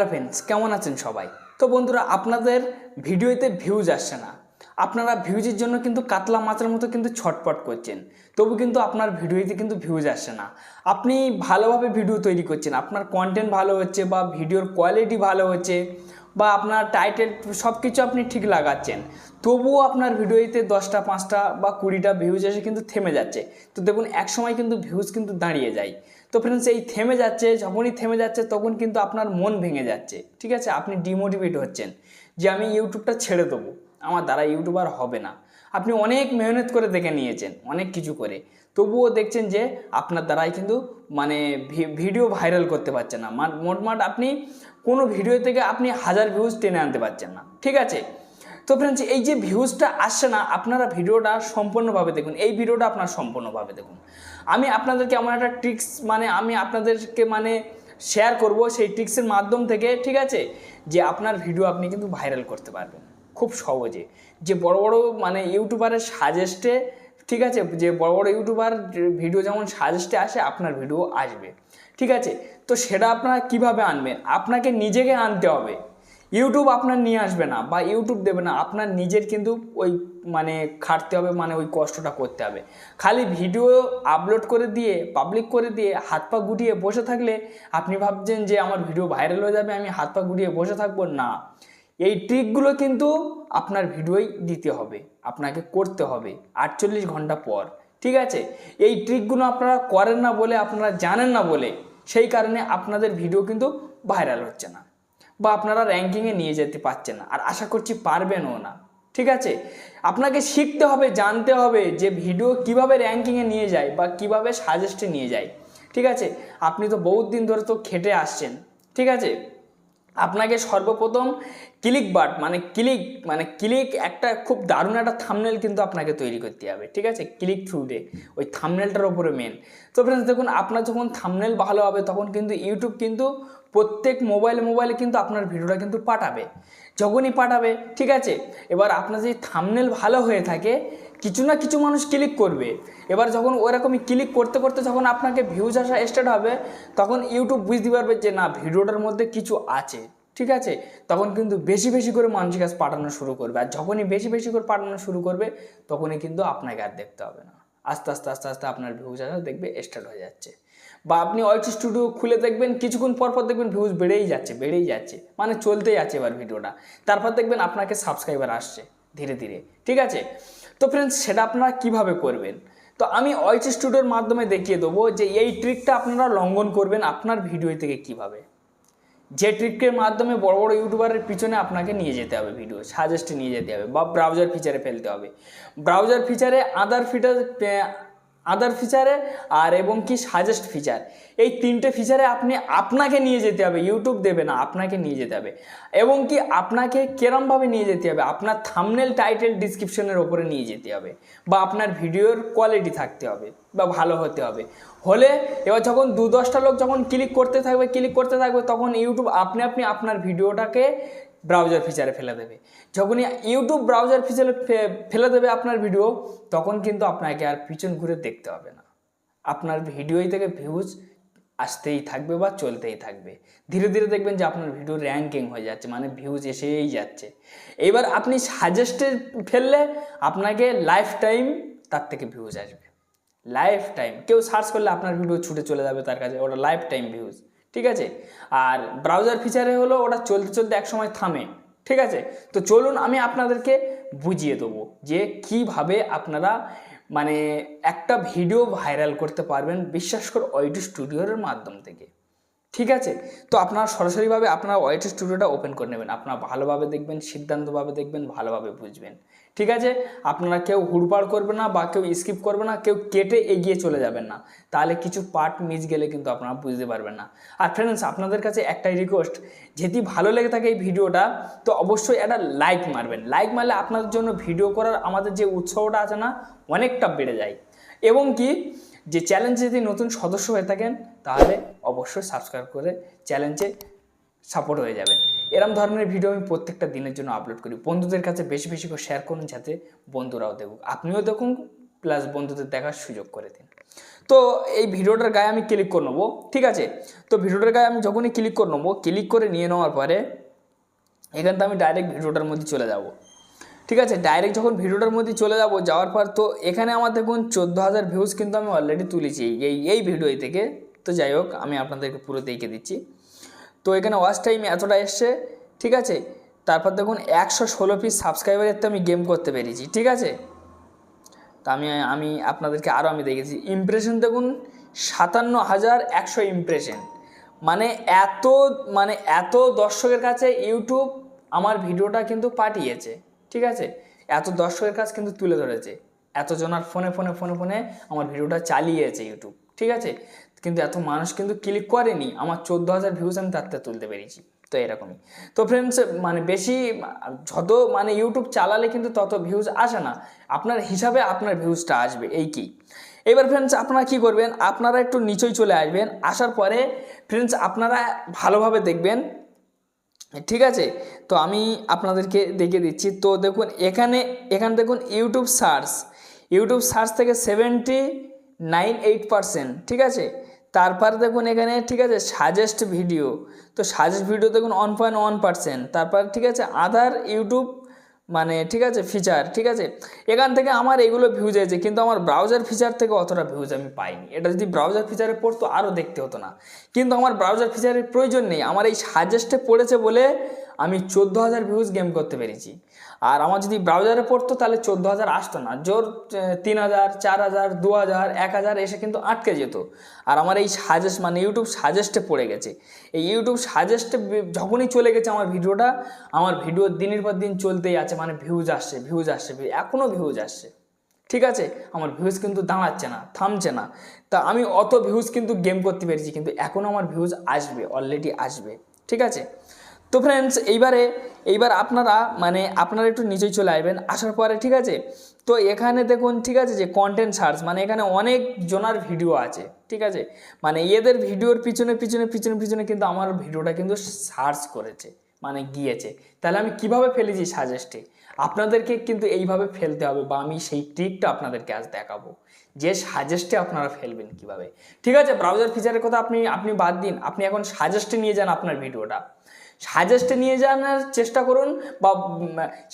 Friends, কেমন আছেন সবাই? তো বন্ধুরা, আপনাদের ভিডিওতে ভিউজ আসছে না। আপনারা ভিউজের জন্য কিন্তু কাতলা মাছের মতো কিন্তু ছটপট করছেন। তবু কিন্তু আপনার ভিডিওতে কিন্তু ভিউজ আসছে না। আপনি ভালোভাবে ভিডিও তৈরি করছেন। আপনার কন্টেন্ট ভালো হচ্ছে বা ভিডিওর কোয়ালিটি ভালো হচ্ছে বা আপনার টাইটেল সব কিছু আপনি ঠিক লাগাচ্ছেন, তবুও আপনার ভিডিওতে দশটা, পাঁচটা বা কুড়িটা ভিউজ এসে কিন্তু থেমে যাচ্ছে। তো দেখুন এক সময় কিন্তু ভিউজ কিন্তু দাঁড়িয়ে যায়। তো ফ্রেন্ডস এই থেমে যাচ্ছে, যখনই থেমে যাচ্ছে, তখন কিন্তু আপনার মন ভেঙে যাচ্ছে, ঠিক আছে? আপনি ডিমোটিভেট হচ্ছেন যে আমি ইউটিউবটা ছেড়ে দেবো। আমার দ্বারা ইউটিউবার হবে না। আপনি অনেক মেহনত করে দেখে নিয়েছেন, অনেক কিছু করে। তবুও দেখছেন যে আপনার দ্বারাই কিন্তু মানে ভিডিও ভাইরাল করতে পারছেন না। মোটমাট আপনি কোনো ভিডিও থেকে আপনি হাজার ভিউজ টেনে আনতে পারছেন না, ঠিক আছে? তো ফ্রেন্ডস এই যে ভিউজটা আসছে না, আপনারা ভিডিওটা সম্পূর্ণভাবে দেখুন। এই ভিডিওটা আপনার সম্পূর্ণভাবে দেখুন। আমি আপনাদেরকে এমন একটা ট্রিক্স মানে আমি আপনাদেরকে মানে শেয়ার করব সেই ট্রিক্সের মাধ্যম থেকে, ঠিক আছে? যে আপনার ভিডিও আপনি কিন্তু ভাইরাল করতে পারবেন। খুব সহজে। যে বড় বড় মানে ইউটিউবারের সাজেস্টে ঠিক আছে? যে বড় বড় ইউটিউবার ভিডিও যেমন সাজেস্টে আসে, আপনার ভিডিও আসবে। ঠিক আছে? তো সেটা আপনারা কীভাবে আনবেন? আপনাকে নিজেকে আনতে হবে। ইউটিউব আপনার নিয়ে আসবে না বা ইউটিউব দেবে না, আপনার নিজের কিন্তু ওই মানে খাটতে হবে মানে ওই কষ্টটা করতে হবে। খালি ভিডিও আপলোড করে দিয়ে পাবলিক করে দিয়ে, হাত পা গুটিয়ে বসে থাকলে আপনি ভাবছেন যে আমার ভিডিও ভাইরাল হয়ে যাবে, আমি হাত পা গুটিয়ে বসে থাকব? না। এই ট্রিকগুলো কিন্তু আপনার ভিডিওই দিতে হবে, আপনাকে করতে হবে আটচল্লিশ ঘণ্টা পর, ঠিক আছে? এই ট্রিকগুলো আপনারা করেন না বলে, আপনারা জানেন না বলে, সেই কারণে আপনাদের ভিডিও কিন্তু ভাইরাল হচ্ছে না। বা আপনারা র্যাঙ্কিংয়ে নিয়ে যেতে পারছেন না। আর আশা করছি পারবেনও না। ঠিক আছে? আপনাকে শিখতে হবে, জানতে হবে যে ভিডিও কীভাবে র্যাঙ্কিংয়ে নিয়ে যায় বা কীভাবে সাজেস্টে নিয়ে যায়। ঠিক আছে? আপনি তো বহুত দিন ধরে তো খেটে আসছেন। ঠিক আছে? আপনাকে সর্বপ্রথম ক্লিক বাট মানে ক্লিক মানে ক্লিক একটা খুব দারুণ একটা থামনেল কিন্তু আপনাকে তৈরি করতে হবে, ঠিক আছে? ক্লিক থ্রু ডে ওই থামনেলটার ওপরে মেন তো ফ্রেন্ডস দেখুন, আপনার যখন থামনেল ভালো হবে, তখন কিন্তু ইউটিউব কিন্তু প্রত্যেক মোবাইলে মোবাইলে কিন্তু আপনার ভিডিওটা কিন্তু পাঠাবে। যখনই পাঠাবে, ঠিক আছে? এবার আপনার যদি থামনেল ভালো হয়ে থাকে, কিছু না কিছু মানুষ ক্লিক করবে। এবার যখন ওরকমই ক্লিক করতে করতে যখন আপনাকে ভিউজ আসা স্টার্ট হবে, তখন ইউটিউব বুঝতে পারবে যে না ভিডিওটার মধ্যে কিছু আছে। ঠিক আছে? তখন কিন্তু বেশি বেশি করে মানুষের কাছে পাঠানো শুরু করবে। আর যখনই বেশি বেশি করে পাঠানো শুরু করবে, তখনই কিন্তু আপনাকে আর দেখতে হবে না। আস্তে আস্তে আস্তে আস্তে আপনার ভিউজ আসা দেখবে স্টার্ট হয়ে যাচ্ছে। বা আপনি ওয়াইটি স্টুডিও খুলে দেখবেন, কিছুক্ষণ পর পর দেখবেন ভিউজ বেড়েই যাচ্ছে বেড়েই যাচ্ছে। মানে চলতেই আছে এবার ভিডিওটা। তারপর দেখবেন আপনাকে সাবস্ক্রাইবার আসছে ধীরে ধীরে। ঠিক আছে? তো ফ্রেন্ডস সেটা আপনারা কীভাবে করবেন? তো আমি ওয়াইচ স্টুডিওর মাধ্যমে দেখিয়ে দেবো যে এই ট্রিকটা আপনারা লঙ্ঘন করবেন আপনার ভিডিও থেকে কীভাবে। যে ট্রিকের মাধ্যমে বড় বড় ইউটিউবারের পিছনে আপনাকে নিয়ে যেতে হবে ভিডিও সাজেস্টে নিয়ে যেতে হবে বা ব্রাউজার ফিচারে ফেলতে হবে। ব্রাউজার ফিচারে আদার ফিচার আদার ফিচারে আর এবং কি সাজেস্ট ফিচার এই তিনটে ফিচারে আপনি আপনাকে নিয়ে যেতে হবে ইউটিউব দেবে না, আপনাকে নিয়ে যেতে হবে। এবং কি আপনাকে কেরমভাবে নিয়ে যেতে হবে? আপনার থামনেল টাইটেল ডিসক্রিপশনের ওপরে নিয়ে যেতে হবে বা আপনার ভিডিওর কোয়ালিটি থাকতে হবে বা ভালো হতে হবে। হলে এবার যখন দু দশটা লোক যখন ক্লিক করতে থাকবে ক্লিক করতে থাকবে, তখন ইউটিউব আপনি আপনি আপনার ভিডিওটাকে ব্রাউজার ফিচারে ফেলে দেবে। যখনই ইউটিউব ব্রাউজার ফিচারে ফেলে দেবে আপনার ভিডিও তখন কিন্তু আপনাকে আর পিছন ঘুরে দেখতে হবে না। আপনার ভিডিওই থেকে ভিউজ আসতেই থাকবে বা চলতেই থাকবে। ধীরে ধীরে দেখবেন যে আপনার ভিডিও র্যাঙ্কিং হয়ে যাচ্ছে মানে ভিউজ এসেই যাচ্ছে। এবার আপনি সাজেস্টে ফেললে আপনাকে লাইফ টাইম তার থেকে ভিউজ আসবে। লাইফ টাইম কেউ সার্চ করলে আপনার ভিডিও ছুটে চলে যাবে তার কাছে, ওটা লাইফ টাইম ভিউজ ঠিক আছে? আর ব্রাউজার ফিচারে হলো ওটা চলতে চলতে এক সময় থামে, ঠিক আছে? তো চলুন আমি আপনাদেরকে বুঝিয়ে দেবো যে কীভাবে আপনারা মানে একটা ভিডিও ভাইরাল করতে পারবেন বিশ্বাস কর অডিও স্টুডিওর মাধ্যম থেকে। ঠিক আছে? তো আপনারা সরাসরিভাবে আপনারা ওয়াইট স্টুডিওটা ওপেন করে নেবেন। আপনারা ভালোভাবে দেখবেন, সিদ্ধান্তভাবে দেখবেন, ভালোভাবে বুঝবেন। ঠিক আছে? আপনারা কেউ হুড়পাড় করবে না বা কেউ স্কিপ করবে না, কেউ কেটে এগিয়ে চলে যাবেন না। তাহলে কিছু পার্ট মিস গেলে কিন্তু আপনারা বুঝতে পারবেন না। আর ফ্রেন্ডস আপনাদের কাছে একটাই রিকোয়েস্ট যদি ভালো লেগে থাকে এই ভিডিওটা, তো অবশ্যই একটা লাইক মারবেন। লাইক মারলে আপনাদের জন্য ভিডিও করার আমাদের যে উৎসাহটা আছে না, অনেকটা বেড়ে যায়। এবং কি, যে চ্যালেঞ্জে যদি নতুন সদস্য হয়ে থাকেন তাহলে অবশ্যই সাবস্ক্রাইব করে চ্যালেঞ্জে সাপোর্ট হয়ে যাবেন এরম ধরনের ভিডিও আমি প্রত্যেকটা দিনের জন্য আপলোড করি। বন্ধুদের কাছে বেশি বেশি করে শেয়ার করুন যাতে বন্ধুরাও দেখুক। আপনিও দেখুন প্লাস বন্ধুদের দেখার সুযোগ করে দিন। তো এই ভিডিওটার গায়ে আমি ক্লিক করে নেব, ঠিক আছে? তো ভিডিওটার গায়ে আমি যখনই ক্লিক করে নেব ক্লিক করে নিয়ে নেওয়ার পরে এখান আমি ডাইরেক্ট ভিডিওটার মধ্যে চলে যাব। ঠিক আছে? ডাইরেক্ট যখন ভিডিওটার মধ্যে চলে যাব, যাওয়ার পর তো এখানে আমার দেখুন, চোদ্দ হাজার ভিউজ কিন্তু আমি অলরেডি তুলেছি। এই এই ভিডিও থেকে তো যাই হোক, আমি আপনাদেরকে পুরো দেখে দিচ্ছি। তো এখানে ওয়াচ টাইম এতটা এসছে, ঠিক আছে? তারপর দেখুন, একশো ষোলো পিস সাবস্ক্রাইবারের তো আমি গেম করতে পেরেছি, ঠিক আছে? তা আমি আমি আপনাদেরকে আরও আমি দেখেছি ইমপ্রেশন দেখুন, সাতান্ন হাজার একশো ইমপ্রেশন মানে এত মানে এত দর্শকের কাছে ইউটিউব আমার ভিডিওটা কিন্তু পাঠিয়েছে, ঠিক আছে? এত দর্শকের কাছে কিন্তু তুলে ধরেছে। এত জনার ফোনে ফোনে ফোনে ফোনে আমার ভিডিওটা চালিয়েছে ইউটিউব ঠিক আছে? কিন্তু এত মানুষ কিন্তু ক্লিক করেনি। আমার চোদ্দ হাজার ভিউজ আমি তাতে তুলতে পেরেছি। তো এরকমই। তো ফ্রেন্ডস মানে বেশি, যত মানে ইউটিউব চালালে কিন্তু তত ভিউজ আসে না। আপনার হিসাবে আপনার ভিউজটা আসবে, এই কি? এবার ফ্রেন্ডস আপনারা কি করবেন? আপনারা একটু নিচেই চলে আসবেন। আসার পরে ফ্রেন্ডস আপনারা ভালোভাবে দেখবেন। ঠিক আছে? তো আমি আপনাদেরকে দেখিয়ে দিচ্ছি। তো দেখুন, এখানে এখানে দেখুন ইউটিউব সার্চ ইউটিউব সার্চ থেকে সেভেন্টি নাইন এইট পারসেন্ট, ঠিক আছে? তারপর দেখুন এখানে, ঠিক আছে সাজেস্ট ভিডিও তো সাজেস্ট ভিডিও দেখুন ওয়ান পয়েন্ট ওয়ান পার্সেন্ট তারপর ঠিক আছে আদার ইউটিউব মানে ঠিক আছে ফিচার ঠিক আছে? এখান থেকে আমার এগুলো ভিউজ আছে কিন্তু আমার ব্রাউজার ফিচার থেকে অতটা ভিউজ আমি পাইনি। এটা যদি ব্রাউজার ফিচারে পড়তো আরও দেখতে হতো না। কিন্তু আমার ব্রাউজার ফিচারের প্রয়োজন নেই। আমার এই সাজেস্টে পড়েছে বলে আমি চোদ্দ হাজার ভিউজ গেম করতে পেরেছি। আর আমার যদি ব্রাউজারে পড়তো তাহলে চোদ্দ হাজার আসতো না। জোর তিন হাজার চার হাজার দু হাজার এক হাজার এসে কিন্তু আটকে যেত। আর আমার এই সাজেস্ট মানে ইউটিউব সাজেস্টে পড়ে গেছে। এই ইউটিউব সাজেস্টে যখনই চলে গেছে আমার ভিডিওটা, আমার ভিডিও দিনের পর দিন চলতেই আছে মানে ভিউজ আসছে ভিউজ আসছে এখনও ভিউজ আসছে। ঠিক আছে? আমার ভিউজ কিন্তু দাঁড়াচ্ছে না, থামছে না। তা আমি অত ভিউজ কিন্তু গেম করতে পেরেছি, কিন্তু এখনও আমার ভিউজ আসবে অলরেডি আসবে। ঠিক আছে? তো ফ্রেন্ডস এইবারে, এইবার আপনারা মানে আপনারা একটু নিচেই চলে আসবেন, আসার পরে, ঠিক আছে? তো এখানে দেখুন, ঠিক আছে যে কন্টেন্ট সার্চ মানে এখানে অনেক জনার ভিডিও আছে, ঠিক আছে? মানে এদের ভিডিওর পিছনে পিছনে পিছনে পিছনে কিন্তু আমার ভিডিওটা কিন্তু সার্চ করেছে মানে গিয়েছে। তাহলে আমি কীভাবে ফেলেছি সাজেস্টে আপনাদেরকে কিন্তু এইভাবে ফেলতে হবে বা আমি সেই ট্রিকটা আপনাদেরকে আজ দেখাবো। যে সাজেস্টে আপনারা ফেলবেন কীভাবে? ঠিক আছে? ব্রাউজার ফিচারের কথা আপনি আপনি বাদ দিন, আপনি এখন সাজেস্টে নিয়ে যান আপনার ভিডিওটা সাজেস্টে নিয়ে যাওয়ার চেষ্টা করুন বা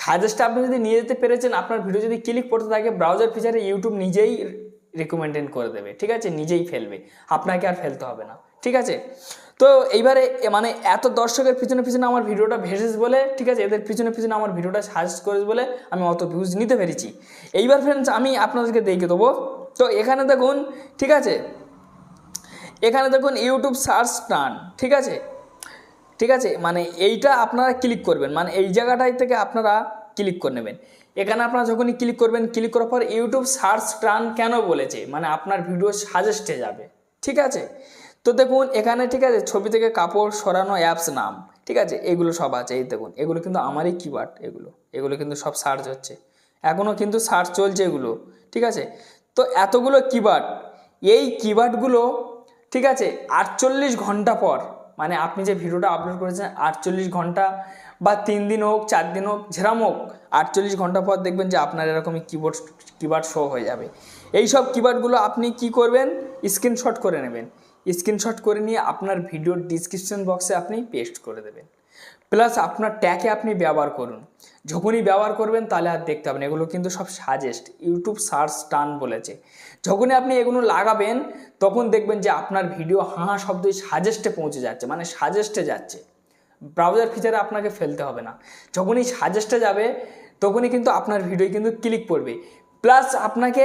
সাজেস্টে আপনি যদি নিয়ে যেতে পেরেছেন, আপনার ভিডিও যদি ক্লিক করতে থাকে ব্রাউজার ফিচারে ইউটিউব নিজেই রেকমেন্ডেড করে দেবে, ঠিক আছে? নিজেই ফেলবে, আপনাকে আর ফেলতে হবে না, ঠিক আছে? তো এইবারে মানে এত দর্শকের পিছনে পিছনে আমার ভিডিওটা ভেসেস বলে, ঠিক আছে? এদের পিছনে পিছনে আমার ভিডিওটা সাজেস্ট করেছে বলে আমি অত ভিউজ নিতে পেরেছি। এইবার ফ্রেন্ডস আমি আপনাদেরকে দেখে দেবো। তো এখানে দেখুন, ঠিক আছে? এখানে দেখুন ইউটিউব সার্চ টান ঠিক আছে? ঠিক আছে? মানে এইটা আপনারা ক্লিক করবেন। মানে এই জায়গাটায় থেকে আপনারা ক্লিক করে নেবেন। এখানে আপনারা যখনই ক্লিক করবেন ক্লিক করার পর ইউটিউব সার্চ টার্ন কেন বলেছে? মানে আপনার ভিডিও সাজেস্টে যাবে। ঠিক আছে? তো দেখুন, এখানে ঠিক আছে, ছবি থেকে কাপড় সরানো অ্যাপস নাম। ঠিক আছে? এগুলো সব আছে। এই দেখুন, এগুলো কিন্তু আমারই কিওয়ার্ড এগুলো। এগুলো কিন্তু সব সার্চ হচ্ছে। এখনও কিন্তু সার্চ চলছে এগুলো। ঠিক আছে? তো এতগুলো কিওয়ার্ড এই কিওয়ার্ডগুলো ঠিক আছে, আটচল্লিশ ঘণ্টা পর মানে আপনি যে ভিডিওটা আপলোড করেছেন আটচল্লিশ ঘণ্টা বা তিন দিন হোক, চার দিন হোক ঝেরাম হোক, আটচল্লিশ ঘণ্টা পর দেখবেন যে আপনার এরকমই কিবোর্ড কিবোর্ড শো হয়ে যাবে। এই সব কিবোর্ডগুলো আপনি কি করবেন? স্ক্রিনশট করে নেবেন। স্ক্রিনশট করে নিয়ে আপনার ভিডিওর ডিসক্রিপশন বক্সে আপনি পেস্ট করে দেবেন। প্লাস আপনার ট্যাগে আপনি ব্যবহার করুন। যখনই ব্যবহার করবেন তাহলে আর দেখতে হবে না। এগুলো কিন্তু সব সাজেস্ট ইউটিউব সার্চ টান বলেছে। যখনই আপনি এগুলো লাগাবেন, তখন দেখবেন যে আপনার ভিডিও হাঁ হাঁ শব্দই সাজেস্টে পৌঁছে যাচ্ছে মানে সাজেস্টে যাচ্ছে। ব্রাউজার ফিচারে আপনাকে ফেলতে হবে না। যখনই সাজেস্টে যাবে, তখনই কিন্তু আপনার ভিডিও কিন্তু ক্লিক পড়বে প্লাস আপনাকে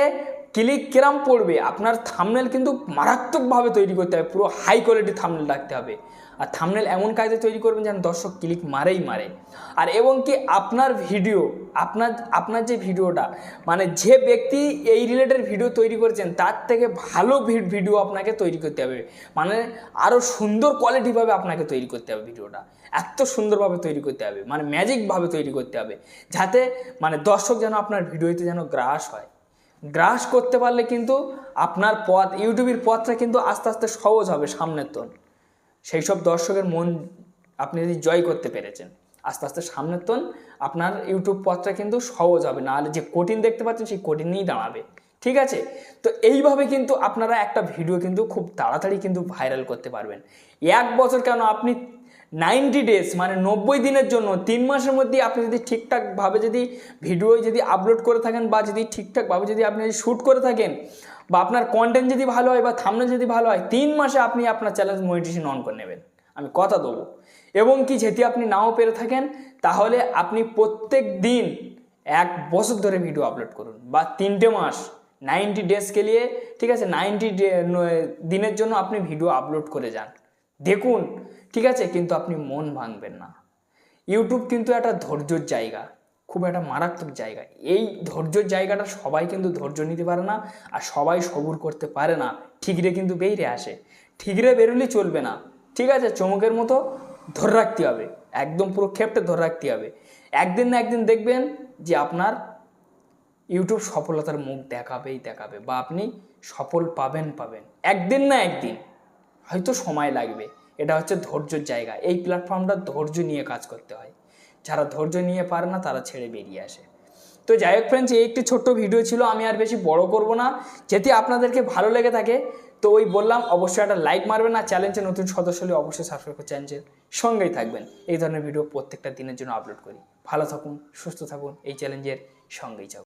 ক্লিক কিরাম পড়বে, আপনার থামনেল কিন্তু মারাত্মকভাবে তৈরি করতে হবে, পুরো হাই কোয়ালিটি থামনেল রাখতে হবে। আর থামনেল এমন কাজে তৈরি করবেন যেন দর্শক ক্লিক মারেই মারে। আর এবং কি আপনার ভিডিও আপনার আপনার যে ভিডিওটা মানে যে ব্যক্তি এই রিলেটেড ভিডিও তৈরি করেছেন, তার থেকে ভালো ভিডিও আপনাকে তৈরি করতে হবে। মানে আরও সুন্দর কোয়ালিটিভাবে আপনাকে তৈরি করতে হবে ভিডিওটা এত সুন্দরভাবে তৈরি করতে হবে মানে ম্যাজিকভাবে তৈরি করতে হবে। যাতে মানে দর্শক যেন আপনার ভিডিওতে যেন গ্রাস হয়। গ্রাস করতে পারলে কিন্তু আপনার পথ, ইউটিউবের পথটা কিন্তু আস্তে আস্তে সহজ হবে সামনের তোন সেই সব দর্শকের মন আপনি যদি জয় করতে পেরেছেন, আস্তে আস্তে সামনের তোন আপনার ইউটিউব পথটা কিন্তু সহজ হবে। নাহলে যে কঠিন দেখতে পাচ্ছেন, সেই কঠিনেই দাঁড়াবে। ঠিক আছে? তো এইভাবে কিন্তু আপনারা একটা ভিডিও কিন্তু খুব তাড়াতাড়ি কিন্তু ভাইরাল করতে পারবেন। এক বছর কেন আপনি নাইনটি ডেজ মানে নব্বই দিনের জন্য, তিন মাসের মধ্যে আপনি যদি ঠিকঠাকভাবে যদি ভিডিও যদি আপলোড করে থাকেন বা যদি ঠিকঠাকভাবে যদি আপনি যদি শ্যুট করে থাকেন বা আপনার কন্টেন্ট যদি ভালো হয় বা থামনে যদি ভালো হয়, তিন মাসে আপনি আপনার চ্যালেঞ্জ মনিটেশন অন করে নেবেন। আমি কথা দেবো। এবং কি যেটি আপনি নাও পেরে থাকেন, তাহলে আপনি প্রত্যেক দিন এক বছর ধরে ভিডিও আপলোড করুন বা তিনটে মাস, নাইনটি ডেজকে নিয়ে ঠিক আছে, নাইনটি দিনের জন্য আপনি ভিডিও আপলোড করে যান। দেখুন ঠিক আছে, কিন্তু আপনি মন ভাঙবেন না। ইউটিউব কিন্তু একটা ধৈর্যর জায়গা, খুব একটা মারাত্মক জায়গা। এই ধৈর্যর জায়গাটা সবাই কিন্তু ধৈর্য নিতে পারে না, আর সবাই সবুর করতে পারে না। ঠিকরে কিন্তু বেরিয়ে আসে। ঠিকরে বেরোলে চলবে না। ঠিক আছে, চমকের মতো ধরে রাখতে হবে। একদম পুরো ক্ষেপটে ধরে রাখতে হবে। একদিন না একদিন দেখবেন যে আপনার ইউটিউব সফলতার মুখ দেখাবেই দেখাবে, বা আপনি সফল পাবেন পাবেন। একদিন না একদিন, হয়তো সময় লাগবে। এটা হচ্ছে ধৈর্যর জায়গা। এই প্ল্যাটফর্মটা ধৈর্য নিয়ে কাজ করতে হয়। যারা ধৈর্য নিয়ে পারে না, তারা ছেড়ে বেরিয়ে আসে। তো যাই হোক ফ্রেন্ডস এই একটি ছোট্ট ভিডিও ছিল, আমি আর বেশি বড় করব না। যদি আপনাদেরকে ভালো লেগে থাকে, তো ওই বললাম, অবশ্যই একটা লাইক মারবেন আর চ্যালেঞ্জে নতুন সদস্য হলে অবশ্যই সাবস্ক্রাইব করে চ্যানেলের সঙ্গেই থাকবেন। এই ধরনের ভিডিও প্রত্যেকটা দিনের জন্য আপলোড করি। ভালো থাকুন, সুস্থ থাকুন, এই চ্যালেঞ্জের সঙ্গেই যাও